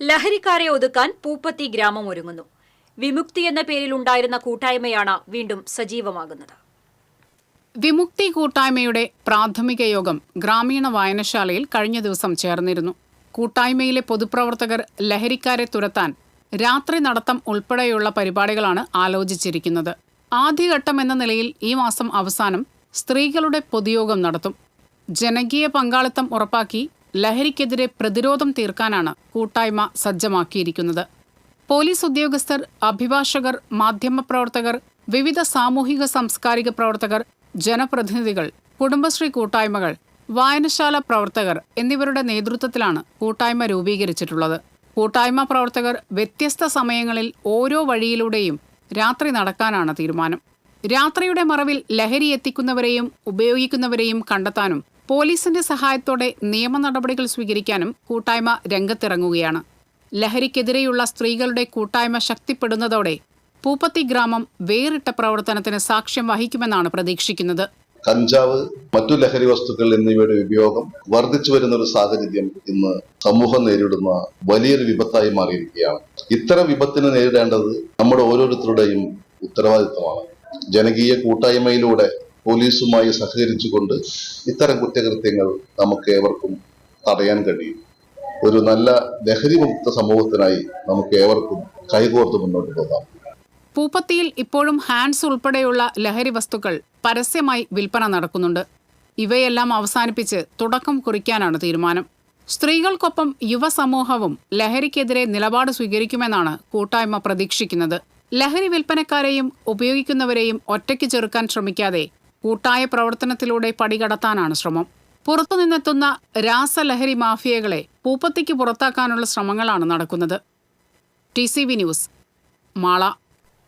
ലഹരിക്കാരെ ഒതുക്കാൻ പൂപ്പത്തി ഗ്രാമം ഒരുങ്ങുന്നു. വിമുക്തി എന്ന പേരിൽ ഉണ്ടായിരുന്ന കൂട്ടായ്മയാണ് വീണ്ടും സജീവമാകുന്നത്. വിമുക്തി കൂട്ടായ്മയുടെ പ്രാഥമിക യോഗം ഗ്രാമീണ വായനശാലയിൽ കഴിഞ്ഞ ദിവസം ചേർന്നിരുന്നു. കൂട്ടായ്മയിലെ പൊതുപ്രവർത്തകർ ലഹരിക്കാരെ തുരത്താൻ രാത്രി നടത്തം ഉൾപ്പെടെയുള്ള പരിപാടികളാണ് ആലോചിച്ചിരിക്കുന്നത്. ആദ്യഘട്ടം എന്ന നിലയിൽ ഈ മാസം അവസാനം സ്ത്രീകളുടെ പൊതുയോഗം നടത്തും. ജനകീയ പങ്കാളിത്തം ഉറപ്പാക്കി ലഹരിക്കെതിരെ പ്രതിരോധം തീർക്കാനാണ് കൂട്ടായ്മ സജ്ജമാക്കിയിരിക്കുന്നത്. പോലീസ് ഉദ്യോഗസ്ഥർ അഭിഭാഷകർ മാധ്യമപ്രവർത്തകർ വിവിധ സാമൂഹിക സാംസ്കാരിക പ്രവർത്തകർ ജനപ്രതിനിധികൾ കുടുംബശ്രീ കൂട്ടായ്മകൾ വായനശാല പ്രവർത്തകർ എന്നിവരുടെ നേതൃത്വത്തിലാണ് കൂട്ടായ്മ രൂപീകരിച്ചിട്ടുള്ളത്. കൂട്ടായ്മ പ്രവർത്തകർ വ്യത്യസ്ത സമയങ്ങളിൽ ഓരോ വഴിയിലൂടെയും രാത്രി നടക്കാനാണ് തീരുമാനം. രാത്രിയുടെ മറവിൽ ലഹരി എത്തിക്കുന്നവരെയും ഉപയോഗിക്കുന്നവരെയും കണ്ടെത്താനും പോലീസിന്റെ സഹായത്തോടെ നിയമ നടപടികൾ സ്വീകരിക്കാനും കൂട്ടായ്മ രംഗത്തിറങ്ങുകയാണ്. ലഹരിക്കെതിരെയുള്ള സ്ത്രീകളുടെ കൂട്ടായ്മ ശക്തിപ്പെടുന്നതോടെ പൂപ്പത്തി ഗ്രാമം വേറിട്ട പ്രവർത്തനത്തിന് സാക്ഷ്യം വഹിക്കുമെന്നാണ് പ്രതീക്ഷിക്കുന്നത്. കഞ്ചാവ് മറ്റു ലഹരി വസ്തുക്കൾ എന്നിവയുടെ ഉപയോഗം വർദ്ധിച്ചു വരുന്ന ഒരു സാഹചര്യം ഇന്ന് സമൂഹം നേരിടുന്ന വലിയൊരു വിപത്തായി മാറിയിരിക്കുകയാണ്. ഇത്തരം വിപത്തിനെ നേരിടേണ്ടത് നമ്മുടെ ഓരോരുത്തരുടെയും ഉത്തരവാദിത്തമാണ്. ജനകീയ കൂട്ടായ്മയിലൂടെ പോലീസുമായി സഹകരിച്ചുകൊണ്ട് ഇത്തരം കുറ്റകൃത്യങ്ങൾ നമുക്ക് ഏവർക്കും തടയാൻ കഴിയും. ഒരു നല്ല ലഹരി മുക്ത സമൂഹത്തിനായി നമുക്ക് ഏവർക്കും കൈകോർത്ത് മുന്നോട്ട് പോകാം. പൂപ്പത്തിയിൽ ഇപ്പോഴും ഹാൻഡ്സ് ഉൾപ്പെടെയുള്ള ലഹരി വസ്തുക്കൾ പരസ്യമായി വിൽപ്പന നടക്കുന്നുണ്ട്. ഇവയെല്ലാം അവസാനിപ്പിച്ച് തുടക്കം കുറിക്കാനാണ് തീരുമാനം. സ്ത്രീകൾക്കൊപ്പം യുവസമൂഹവും ലഹരിക്കെതിരെ നിലപാട് സ്വീകരിക്കുമെന്നാണ് കൂട്ടായ്മ പ്രതീക്ഷിക്കുന്നത്. ലഹരി വിൽപ്പനക്കാരെയും ഉപയോഗിക്കുന്നവരെയും ഒറ്റയ്ക്ക് ചെറുക്കാൻ ശ്രമിക്കാതെ കൂട്ടായ പ്രവർത്തനത്തിലൂടെ പടികടത്താനാണ് ശ്രമം. പുറത്തുനിന്നെത്തുന്ന രാസലഹരി മാഫിയകളെ പൂപ്പത്തിക്ക് പുറത്താക്കാനുള്ള ശ്രമങ്ങളാണ് നടക്കുന്നത്. T C V news Mala.